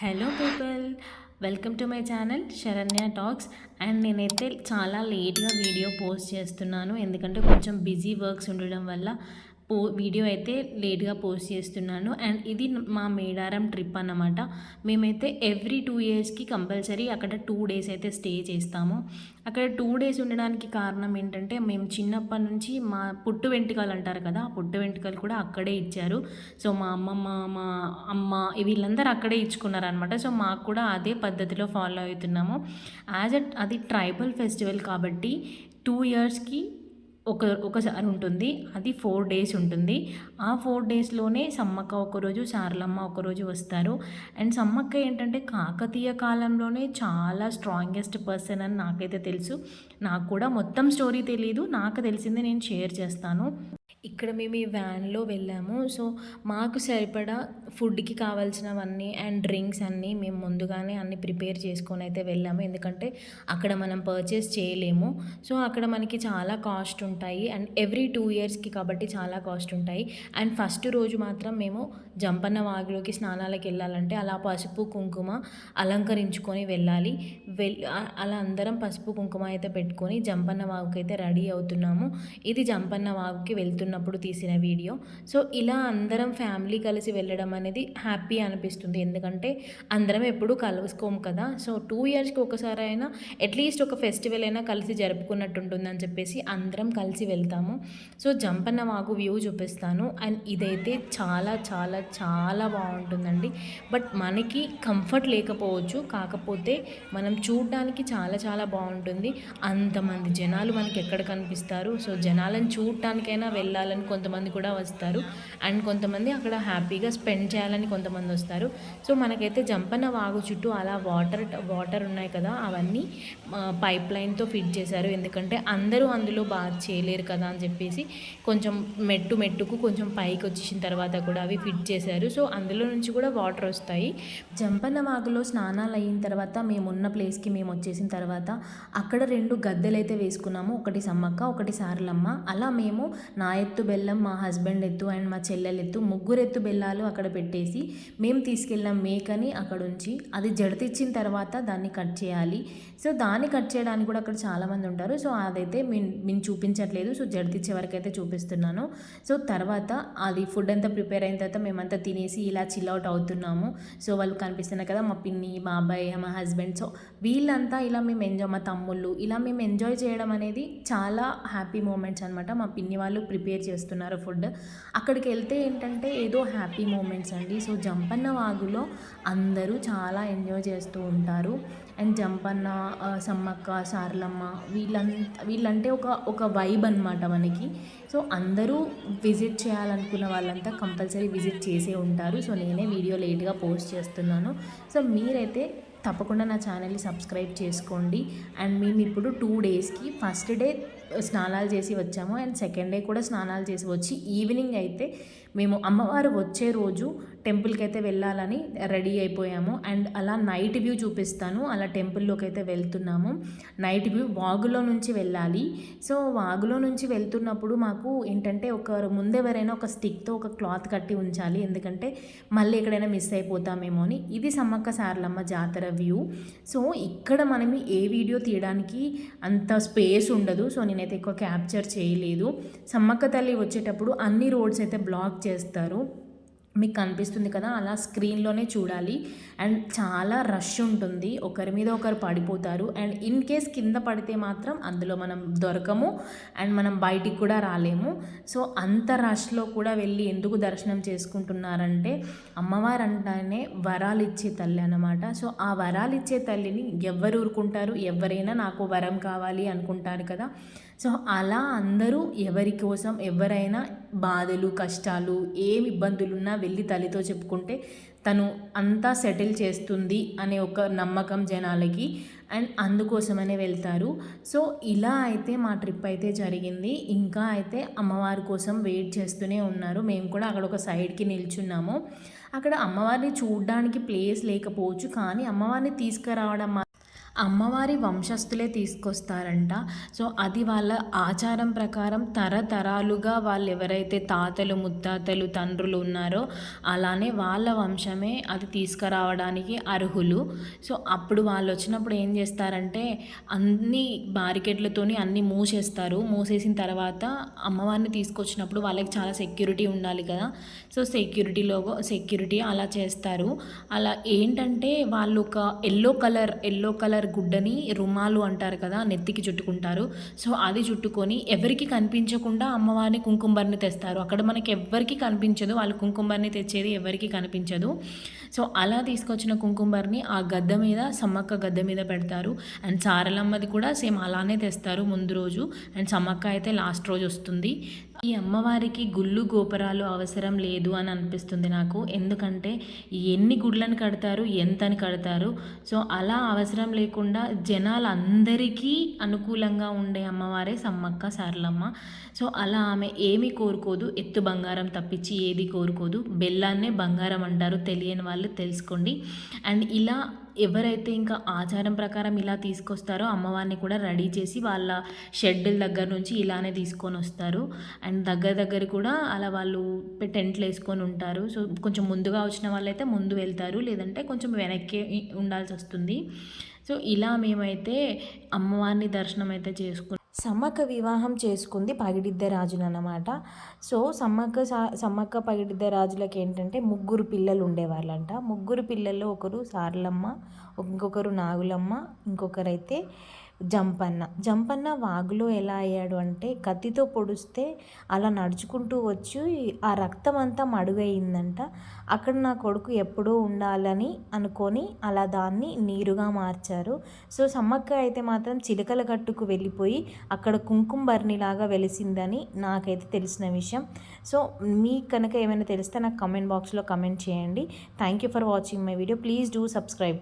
Hello people welcome to my channel Saranya talks. And నేనైతే చాలా లేట్గా వీడియో పోస్ట్ చేస్తున్నాను. ఎందుకంటే కొంచెం బిజీ వర్క్స్ ఉండడం వల్ల పో వీడియో అయితే లేట్గా పోస్ట్ చేస్తున్నాను. అండ్ ఇది మా మేడారం ట్రిప్ అన్నమాట. మేమైతే ఎవ్రీ టూ ఇయర్స్కి కంపల్సరీ అక్కడ టూ డేస్ అయితే స్టే చేస్తాము. అక్కడ టూ డేస్ ఉండడానికి కారణం ఏంటంటే మేము చిన్నప్పటి నుంచి మా పుట్టు వెంట్రుకలు అంటారు కదా ఆ పుట్టు వెంట్రుకలు కూడా అక్కడే ఇచ్చారు. సో మా అమ్మమ్మ మా అమ్మ వీళ్ళందరూ అక్కడే ఇచ్చుకున్నారు అనమాట సో మాకు కూడా అదే పద్ధతిలో ఫాలో అవుతున్నాము. యాజ్ అ అది ట్రైబల్ ఫెస్టివల్ కాబట్టి టూ ఇయర్స్కి ఒక ఒకసారి ఉంటుంది. అది ఫోర్ డేస్ ఉంటుంది. ఆ ఫోర్ డేస్లోనే సమ్మక్క ఒకరోజు సారలమ్మ ఒకరోజు వస్తారు. అండ్ సమ్మక్క ఏంటంటే కాకతీయ కాలంలోనే చాలా స్ట్రాంగెస్ట్ పర్సన్ అని నాకైతే తెలుసు. నాకు కూడా మొత్తం స్టోరీ తెలియదు నాకు తెలిసింది నేను షేర్ చేస్తాను. ఇక్కడ మేము ఈ వ్యాన్లో వెళ్ళాము. సో మాకు సరిపడా ఫుడ్కి కావాల్సినవన్నీ అండ్ డ్రింక్స్ అన్నీ మేము ముందుగానే అన్ని ప్రిపేర్ చేసుకొని అయితే వెళ్ళాము. ఎందుకంటే అక్కడ మనం పర్చేస్ చేయలేము. సో అక్కడ మనకి చాలా కాస్ట్ ఉంటాయి. అండ్ ఎవ్రీ టూ ఇయర్స్కి కాబట్టి చాలా కాస్ట్ ఉంటాయి. అండ్ ఫస్ట్ రోజు మాత్రం మేము జంపన్న వాగులోకి స్నానాలకు వెళ్ళాలంటే అలా పసుపు కుంకుమ అలంకరించుకొని వెళ్ళాలి. వెల్ అలా అందరం పసుపు కుంకుమ అయితే పెట్టుకొని జంపన్న వాగుకి అయితే రెడీ అవుతున్నాము. ఇది జంపన్న వాగుకి వెళ్తున్నప్పుడు తీసిన వీడియో. సో ఇలా అందరం ఫ్యామిలీ కలిసి వెళ్ళడం అనేది హ్యాపీ అనిపిస్తుంది. ఎందుకంటే అందరం ఎప్పుడు కలుసుకోము కదా. సో టూ ఇయర్స్కి ఒకసారి అయినా అట్లీస్ట్ ఒక ఫెస్టివల్ అయినా కలిసి జరుపుకున్నట్టు ఉంటుందని చెప్పేసి అందరం కలిసి వెళ్తాము. సో జంపన్న వాగు వ్యూ చూపిస్తాను. అండ్ ఇదైతే చాలా చాలా చాలా బాగుంటుందండి. బట్ మనకి కంఫర్ట్ లేకపోవచ్చు. కాకపోతే మనం చూడడానికి చాలా చాలా బాగుంటుంది. అంతమంది జనాలు మనకి ఎక్కడ కనిపిస్తారు? సో జనాలను చూడటానికైనా వెళ్ళాలి. వెళ్ళాలని కొంతమంది కూడా వస్తారు. అండ్ కొంతమంది అక్కడ హ్యాపీగా స్పెండ్ చేయాలని కొంతమంది వస్తారు. సో మనకైతే జంపన్న వాగు చుట్టూ అలా వాటర్ వాటర్ ఉన్నాయి కదా అవన్నీ పైప్ లైన్తో ఫిట్ చేశారు. ఎందుకంటే అందరూ అందులో బాగా చేయలేరు కదా అని చెప్పేసి కొంచెం మెట్టు మెట్టుకు కొంచెం పైకి వచ్చేసిన తర్వాత కూడా అవి ఫిట్ చేశారు. సో అందులో నుంచి కూడా వాటర్ వస్తాయి. జంపన్న వాగులో స్నానాలు అయిన తర్వాత మేము ఉన్న ప్లేస్కి మేము వచ్చేసిన తర్వాత అక్కడ రెండు గద్దెలు అయితే వేసుకున్నాము. ఒకటి సమ్మక్క ఒకటి సారలమ్మ. అలా మేము నాయ ఎత్తు బెల్లం మా హస్బెండ్ ఎత్తు అండ్ మా చెల్లెలు ఎత్తు ముగ్గురు ఎత్తు బెల్లాలు అక్కడ పెట్టేసి మేము తీసుకెళ్ళిన మేకని అక్కడ ఉంచి అది జడతిచ్చిన తర్వాత దాన్ని కట్ చేయాలి. సో దాన్ని కట్ చేయడానికి కూడా అక్కడ చాలామంది ఉంటారు. సో అదైతే మేము మేము చూపించట్లేదు. సో జడితిచ్చే వరకు అయితే చూపిస్తున్నాను. సో తర్వాత అది ఫుడ్ అంతా ప్రిపేర్ అయిన తర్వాత మేమంతా తినేసి ఇలా చిల్ అవుట్ అవుతున్నాము. సో వాళ్ళు కనిపిస్తున్నారు కదా మా పిన్ని మా అబ్బాయి మా హస్బెండ్. సో వీళ్ళంతా ఇలా మేము ఎంజాయ్ మా తమ్ముళ్ళు ఇలా మేము ఎంజాయ్ చేయడం అనేది చాలా హ్యాపీ మూమెంట్స్ అనమాట మా పిన్ని వాళ్ళు ప్రిపేర్ చేస్తున్నారు ఫుడ్. అక్కడికి వెళ్తే ఏంటంటే ఏదో హ్యాపీ మూమెంట్స్ అండి. సో జంపన్న వాగులో అందరూ చాలా ఎంజాయ్ చేస్తూ ఉంటారు. అండ్ జంపన్న సమ్మక్క సారలమ్మ వీళ్ళంత వీళ్ళంటే ఒక ఒక వైబ్ అనమాట మనకి. సో అందరూ విజిట్ చేయాలనుకున్న వాళ్ళంతా కంపల్సరీ విజిట్ చేసే ఉంటారు. సో నేనే వీడియో లేట్గా పోస్ట్ చేస్తున్నాను. సో మీరైతే తప్పకుండా నా ఛానల్ని సబ్స్క్రైబ్ చేసుకోండి. అండ్ మేము ఇప్పుడు టూ డేస్కి ఫస్ట్ డే స్నానాలు చేసి వచ్చాము. అండ్ సెకండ్ డే కూడా స్నానాలు చేసి వచ్చి ఈవినింగ్ అయితే మేము అమ్మవారు వచ్చే రోజు టెంపుల్కి అయితే వెళ్ళాలని రెడీ అయిపోయాము. అండ్ అలా నైట్ వ్యూ చూపిస్తాను. అలా టెంపుల్లోకి అయితే వెళ్తున్నాము. నైట్ వ్యూ వాగులో నుంచి వెళ్ళాలి. సో వాగులో నుంచి వెళ్తున్నప్పుడు మాకు ఏంటంటే ఒక ముందెవరైనా ఒక స్టిక్తో ఒక క్లాత్ కట్టి ఉంచాలి. ఎందుకంటే మళ్ళీ ఎక్కడైనా మిస్ అయిపోతామేమో అని. ఇది సమ్మక్క సారలమ్మ జాతర వ్యూ. సో ఇక్కడ మనం ఏ వీడియో తీయడానికి అంత స్పేస్ ఉండదు. సో నేను నేనైతే ఎక్కువ క్యాప్చర్ చేయలేదు. సమ్మక్క తల్లి వచ్చేటప్పుడు అన్ని రోడ్స్ అయితే బ్లాక్ చేస్తారు. మీకు కనిపిస్తుంది కదా అలా స్క్రీన్లోనే చూడాలి. అండ్ చాలా రష్ ఉంటుంది. ఒకరి మీద ఒకరు పడిపోతారు. అండ్ ఇన్ కేస్ కింద పడితే మాత్రం అందులో మనం దొరకము. అండ్ మనం బయటికి కూడా రాలేము. సో అంత రష్లో కూడా వెళ్ళి ఎందుకు దర్శనం చేసుకుంటున్నారంటే అమ్మవారు అంటేనే వరాలు ఇచ్చే తల్లి అనమాట సో ఆ వరాలు ఇచ్చే తల్లిని ఎవరు ఊరుకుంటారు? ఎవరైనా నాకు వరం కావాలి అనుకుంటారు కదా. సో అలా అందరూ ఎవరి కోసం ఎవరైనా బాధలు కష్టాలు ఏమి ఇబ్బందులున్నా వెళ్ళి తల్లితో చెప్పుకుంటే తను అంతా సెటిల్ చేస్తుంది అనే ఒక నమ్మకం జనాలకి అండ్ అందుకోసమనే వెళ్తారు. సో ఇలా అయితే మా ట్రిప్ అయితే జరిగింది. ఇంకా అయితే అమ్మవారి కోసం వెయిట్ చేస్తూనే ఉన్నారు. మేము కూడా అక్కడ ఒక సైడ్కి నిల్చున్నాము. అక్కడ అమ్మవారిని చూడడానికి ప్లేస్ లేకపోవచ్చు కానీ అమ్మవారిని తీసుకురావడం అమ్మవారి వంశస్థులే తీసుకొస్తారంట. సో అది వాళ్ళ ఆచారం ప్రకారం తరతరాలుగా వాళ్ళు ఎవరైతే తాతలు ముత్తాతలు తండ్రులు ఉన్నారో అలానే వాళ్ళ వంశమే అది తీసుకురావడానికి అర్హులు. సో అప్పుడు వాళ్ళు వచ్చినప్పుడు ఏం చేస్తారంటే అన్ని బారికేడ్లతోని అన్ని మూసేస్తారు. మూసేసిన తర్వాత అమ్మవారిని తీసుకొచ్చినప్పుడు వాళ్ళకి చాలా సెక్యూరిటీ ఉండాలి కదా. సో సెక్యూరిటీలో సెక్యూరిటీ అలా చేస్తారు. అలా ఏంటంటే వాళ్ళు ఒక ఎల్లో కలర్ ఎల్లో కలర్ గుడ్డని రుమాలు అంటారు కదా నెత్తికి చుట్టుకుంటారు. సో అది చుట్టుకొని ఎవరికి కనిపించకుండా అమ్మవారిని కుంకుమర్ని తెస్తారు. అక్కడ మనకి ఎవ్వరికి కనిపించదు వాళ్ళు కుంకుమర్ని తెచ్చేది ఎవరికి కనిపించదు. సో అలా తీసుకొచ్చిన కుంకుమర్ని ఆ గద్ద మీద సమ్మక్క గద్ద మీద పెడతారు. అండ్ సారలమ్మది కూడా సేమ్ అలానే తెస్తారు ముందు రోజు. అండ్ సమ్మక్క అయితే లాస్ట్ రోజు వస్తుంది. ఈ అమ్మవారికి గుళ్ళు గోపురాలు అవసరం లేదు అని అనిపిస్తుంది నాకు. ఎందుకంటే ఎన్ని గుడ్లను కడతారు ఎంతని కడతారు. సో అలా అవసరం లేకుండా జనాలందరికీ అనుకూలంగా ఉండే అమ్మవారే సమ్మక్క సారలమ్మ సో అలా ఆమె ఏమి కోరుకోదు. ఎత్తు బంగారం తప్పించి ఏది కోరుకోదు. బెల్లాన్నే బంగారం అంటారు. తెలియని వాళ్ళు తెలుసుకోండి. అండ్ ఇలా ఎవరైతే ఇంకా ఆచారం ప్రకారం ఇలా తీసుకొస్తారో అమ్మవారిని కూడా రెడీ చేసి వాళ్ళ షెడ్యూల్ దగ్గర నుంచి ఇలానే తీసుకొని వస్తారు. అండ్ దగ్గర దగ్గర కూడా అలా వాళ్ళు టెంట్లు వేసుకొని ఉంటారు. సో కొంచెం ముందుగా వచ్చిన వాళ్ళైతే ముందు వెళ్తారు. లేదంటే కొంచెం వెనక్కి ఉండాల్సి వస్తుంది. సో ఇలా మేమైతే అమ్మవారిని దర్శనం అయితే చేసుకున్నాం. సమ్మక్క వివాహం చేసుకుంది పగిడిద్ద రాజులు అన్నమాట. సో సమ్మక్క సమ్మక్క పగిడిద్ద రాజులకి ఏంటంటే ముగ్గురు పిల్లలు ఉండేవాళ్ళంట. ముగ్గురు పిల్లల్లో ఒకరు సార్లమ్మ ఇంకొకరు నాగులమ్మ ఇంకొకరైతే జంపన్న. జంపన్న వాగులో ఎలా అయ్యాడు అంటే కత్తితో పొడిస్తే అలా నడుచుకుంటూ వచ్చి ఆ రక్తం అంతా మడుగయిందంట అక్కడ నా కొడుకు ఎప్పుడూ ఉండాలని అనుకొని అలా దాన్ని నీరుగా మార్చారు. సో సమ్మక్క అయితే మాత్రం చిలకల గట్టుకు వెళ్ళిపోయి అక్కడ కుంకుమభర్ణిలాగా వెలిసిందని నాకైతే తెలిసిన విషయం. సో మీకు కనుక ఏమైనా తెలిస్తే నాకు కమెంట్ బాక్స్లో కమెంట్ చేయండి. Thank you for watching my video please do subscribe